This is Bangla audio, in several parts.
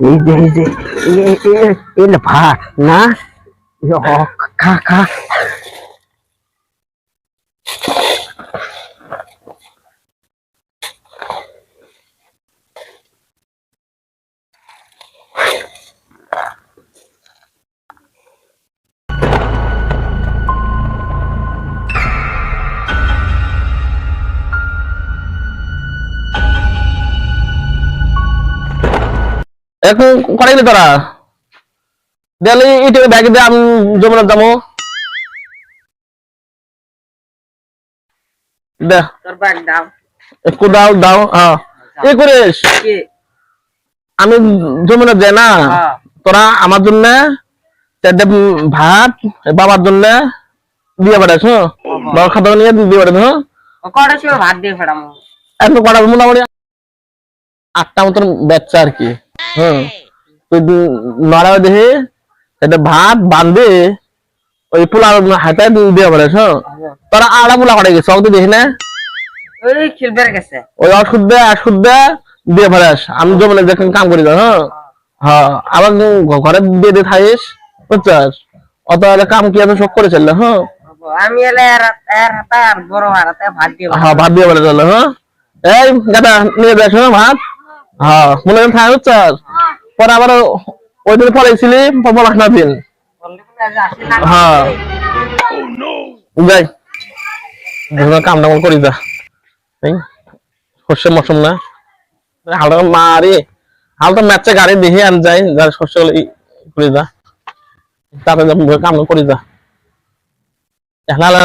এই যে এই যে এ- এ- এলে ভাত না এ, ও, খা খা এখন করে গেলি তোরা। দিলে ইটে ব্যাগ দিয়ে আমি যমুনা যাব। দে। তোর ব্যাগ দাও। দাও হ্যাঁ। এ করিস। আমি যমুনা যাই না। হ্যাঁ। তোরা আমার জন্য ভাত বাবার জন্য দিয়ে বেড়াস হ্যাঁ। বাবার খাতা নিয়ে দিয়ে বেড়াস হ্যাঁ। ভাত দিয়ে ফেরাম এত কটা মোটামুটি আটটা মতন বাচ্চা আর কি। হ্যাঁ। নড়া দেখে এটা ভাত বান্ধে ওই পোলা হাতে দিয়ে হ্যাঁ তোরা আড়া পোলা করে গেছে অত দেখি না। ওই ওষুধ দে দিয়ে বেড়াস আমি দেখেন কাম করি হ্যাঁ হ্যাঁ আবার ঘরে দিয়ে দিয়ে থাকিস বুঝছস? অত কাম কি আমি সব করে চললে হ্যাঁ আমি এলে আর বড় ভাত দিয়ে হ্যাঁ ভাত দিয়ে বেড়ে চললে হ্যাঁ এই গাদা নিয়ে হ্যাঁ ভাত। হ্যাঁ মনে করেন থাকে বুঝছস পরে আবার ওই দিন পড়াইছিলি পড়াস না দিন। হ্যাঁ। কাম টাম করি যা। এই শস্য মৌসুম না। হালটা মারি হালটা ম্যাচে গাড়ি দেখে আন যাই যার শস্য করি যা। তাতে কাম করি যা।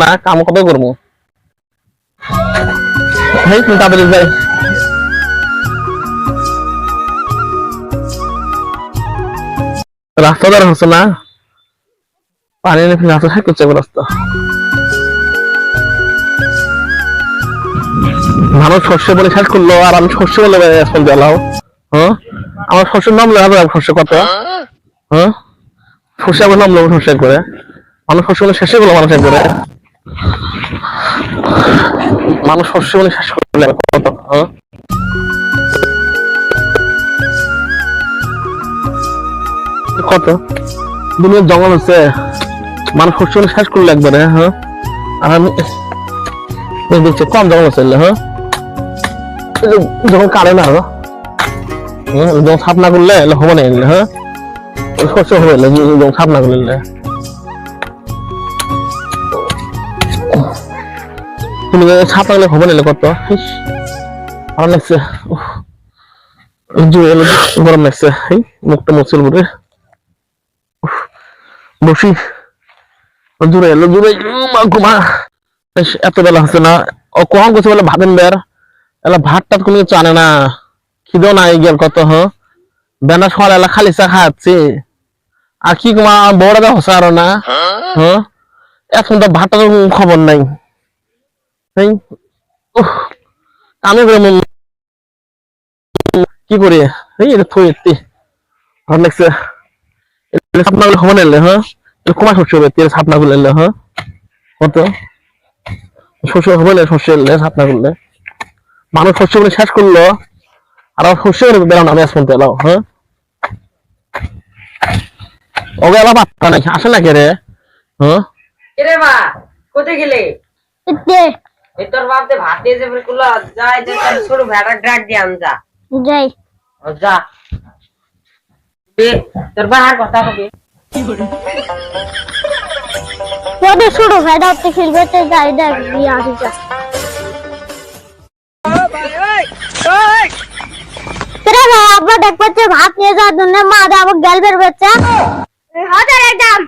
না, কাম কবে করব? তাড়াতাড়ি যাই। রাস্তা দ্বারা হচ্ছে না। পানি এনে ফিরে রাস্তা করছে রাস্তা। মানুষ শস্য বলে শেষ করল, আর আমি শস্য বলে এখন দিলাম হ্যাঁ? আমার শস্যের নাম লেখা যাবে শস্য কত হ্যাঁ? শস্য আবার নাম লেখা শস্য করে। মানুষ শস্য বলে শেষে করল মানুষ করে। মানুষ শস্য বলে শেষ করলে। কত হ্যাঁ? কত? দুনিয়ার জঙ্গল হচ্ছে মানুষ বলে শেষ করল একবারে হ্যাঁ আর আমি দেখছি কম জঙ্গল আছে হ্যাঁ। যখন কাটে না হ্যাঁ। হ্যাঁ, যখন সাপ না করলে হবে না এলে হ্যাঁ। শস্য হবে যখন সাপ না করলে। তুমি সাপ না হবে না কত? ভালো লাগছে। গরম লাগছে। মুখটা বলে উফ, বসি। জুড়ে এলো জুড়ে মা এত বেলা হচ্ছে না। ও কখন করছে বলে ভাবেন বের। এলা ভাত টাত কোনো কিছু আনে না। খিদেও নাই, গেল কত, হ? বেনা সকাল এলা খালি চা খাচ্ছে। আর কি কমা বড় দা না। হ্যাঁ এখন তো ভাতটা খবর নাই। আমি। করে কি করি? এই থই এত্তি লাগছে এটা সাপনা গুলো খবর নিলে হ্যাঁ? কমা শস্য হবে তেল নিলে হ্যাঁ? কত? শস্য হবে না শস্য এলে সাপনা করলে। মানুষ শস্য বলে শেষ করল আর আমার শস্য করে বেরো না আমি আসবেন এলাও হ্যাঁ? ওকে এলা পাত্তা নাই আসে না কে রে? হ্যাঁ? কিরে মা কোথায় গেলে? তোর বাপতে ভাত দিয়ে যাবে কুলো যাই যে ছোট ভেড়া ডাক দিয়ে আন যা। যাই। যা। তোর বাহার কথা শুরু ভাই দাও তো যাই দেখ বিয়ে আসি যা কিরে ভাই দেখ পাচ্ছে ভাত নিয়ে যাওয়ার জন্য মা দে আবার গেল বের বেচছে হাজার একদম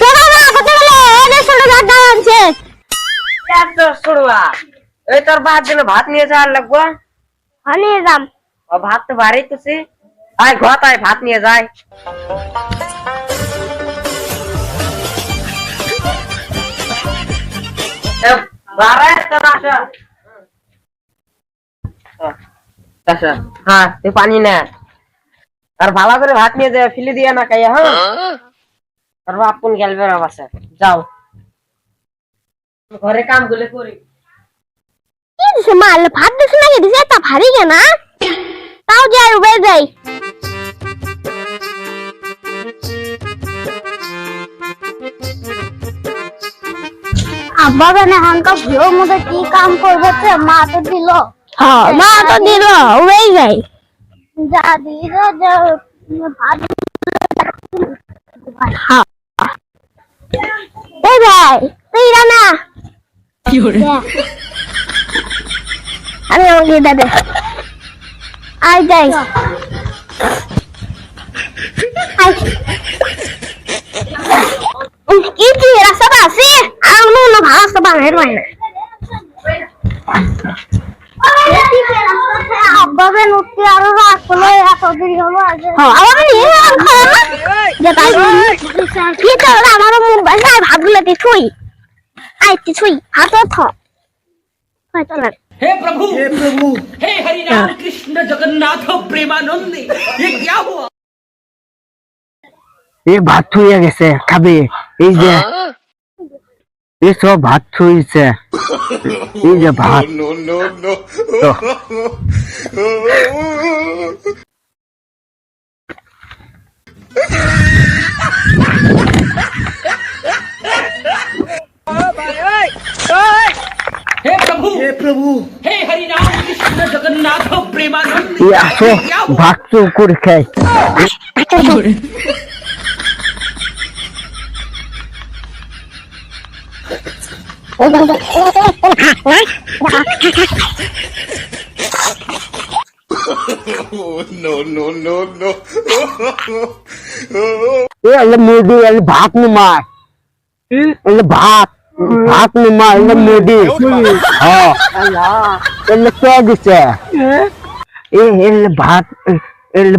তোরা মা কোথায় গেলে এদের ছোট ভাত দাও আনছে। এত ছোড়বা এই তোর বাহার জন্য ভাত নিয়ে যাওয়ার লাগবো। নিয়ে যাম। ও ভাত তো বাড়ি তুসি আয় ঘর আয় ভাত নিয়ে যায় হ্যাঁ তুই পানি না। আর ভালো করে ভাত নিয়ে যাবে ফেলে দিয়ে না খাইয়া হ্যাঁ? তোর বাপ কোন গেলবে বাসা যাও। ঘরে কামগুলো করি। কি দিছে মাল ভাত দিছে নাকি দিছে তা ভারী কেনা তাও যাই উবে যাই আব্বা বেনে হাঙ্কা ভিও মধ্যে কি কাম করবে তো মা তো দিল। হ্যাঁ মা তো দিল উবে যাই যা দিল যা ভাত হ্যাঁ এই ভাই তুই রানা দেখ। আমি ওকে দাদা। আই যাই। কি কি রাস্তা আছে? আর অন্য ভালো রাস্তা বানাই হয় না আব্বাবে নুতি আরও রাখল এত দেরি হলো আজ। হ্যাঁ আবার নিয়ে আর খাওয়া না। যে তাই কি তো বাসায় ভাবগুলো ছুই আই তি ছুই হাতে থ हे प्रभु हे प्रभु हे हरि राम कृष्ण जगन्नाथ प्रेमानंद ये क्या हुआ এই ভাত থুয়ে গেছে খাবে এই যে এই সব ভাত থুইছে এই যে ভাত তো, हे प्रभु हे प्रभु हे हरि राम कृष्ण जगन्नाथ प्रेमानंद या सो भक्त कुर के no no no no ఏ అల్ల మూడు అల్ల భాత్ మార్ అల్ల భాత్ हाथ में मार मोदी हाँ। दिशा? ए भात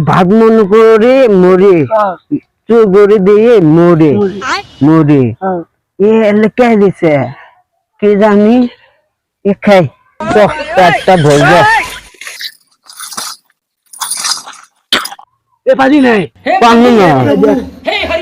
भाग मन करे मोरे। तू गोरे ये मोरे। मोरे। ये कह दिसे के जानी? ये खाई दस चारटा भोज ए पानी तो, तो, तो नहीं। पानी नहीं। हे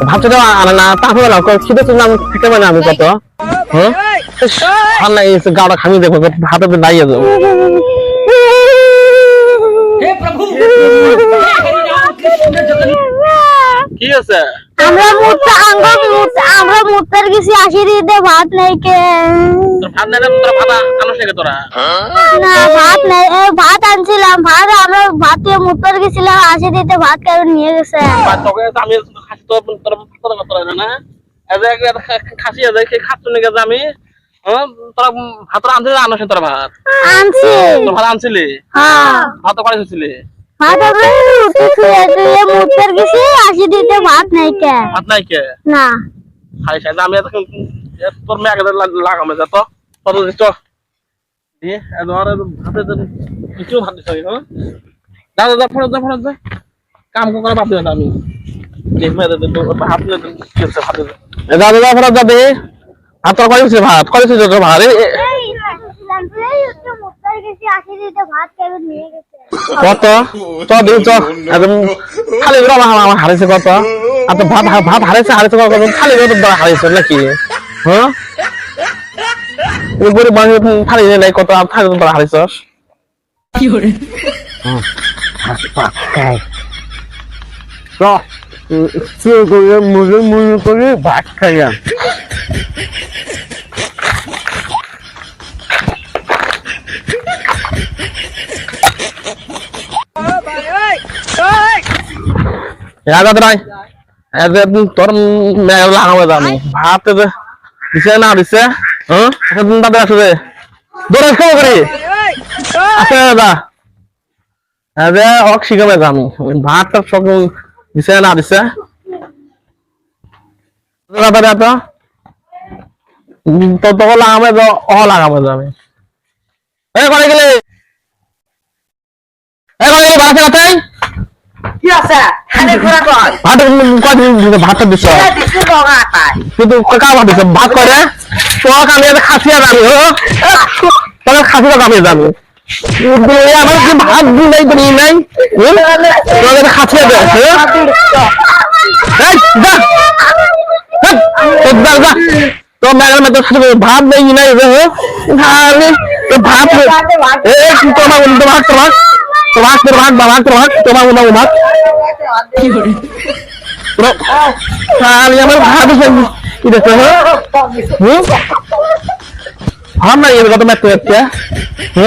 ভাবছ তো না তারপর না খিদে তো নাম খেতে পারি আমি কত? হ্যাঁ? ঠান্ডা এসে গাড়া খামি দেখো হাতে তো কি আছে আমরা মুতে আমরা আমরা মুতের কিছু আসি দে ভাত নাই কে? তোর ভাত নাই তোর ভাত তোরা? না ভাত নাই ভাত আনছিলাম ভাত আমরা ভাত দিয়ে মুতের গেছিলাম আসি দিতে ভাত কেন নিয়ে গেছে? আমি খাসি তো তোর তোর কথা না না এজ এক খাসি আছে সেই খাচ্ছ নাকি যে আমি হ্যাঁ তোরা ভাত আনছিলি আনস তোর ভাত? আনছি। তোর ভাত আনছিলি? হ্যাঁ। ভাত করে ভাত আমরা রুটি খুঁয়ে টুয়ে মুতের গেছি আসি দিতে ভাত নাই কে। ভাত নাই কে? না। খাই খাই আমি এত তোর মেয়ে আগে লাগামে যা তো কত দিয়ে এবার ভাতে দিস হ্যাঁ? কাম করে ভাত দেবেন আমি। ভাত? নিয়ে গেছে কত? খালি আমার তো ভাত ভাত হারিয়েছে হারিয়েছে কত? খালি তো হারিয়েছে, নাকি? হ্যাঁ? গরিব মানুষ নাই, কত? আর খালি মুজুর মুজুর করে ভাত খাইলাম। রাগাত রায় তোর মেয়ে দিছে না দিছে হ্যাঁ? দিন তাদের আসবে দৌড়ে খাব করে? আছে দাদা। আরে শিখাবে আমি ভাতটা সব দিছে না দিছে? দাদা তো তো তো লাগাবে তো অ লাগাবো আমি এই করে গেলে? এই করে গেলে বাসে কথাই কি আছে? খালি ঘোরা কর ভাত দিছি কিন্তু কাকা ভাত দিছ? ভাত করে আমি যাবি তোকে খাসিয়া যাবি যাবি আমার কি ভাত নাই তো নাই তোকে খাসিয়া দে হ্যাঁ? এই, যা হেৎ, তো যা যা তো ম্যাডাম তো সাথে ভাত নাই রে তাহলে ভাত তোমার তোমার তোমার তোমার তোমার বাবা তোমার তোমার তোমার তোমার Bro, আমার ভাত আছে দেখো হুম আমরা এর কথা ম্যাথ এ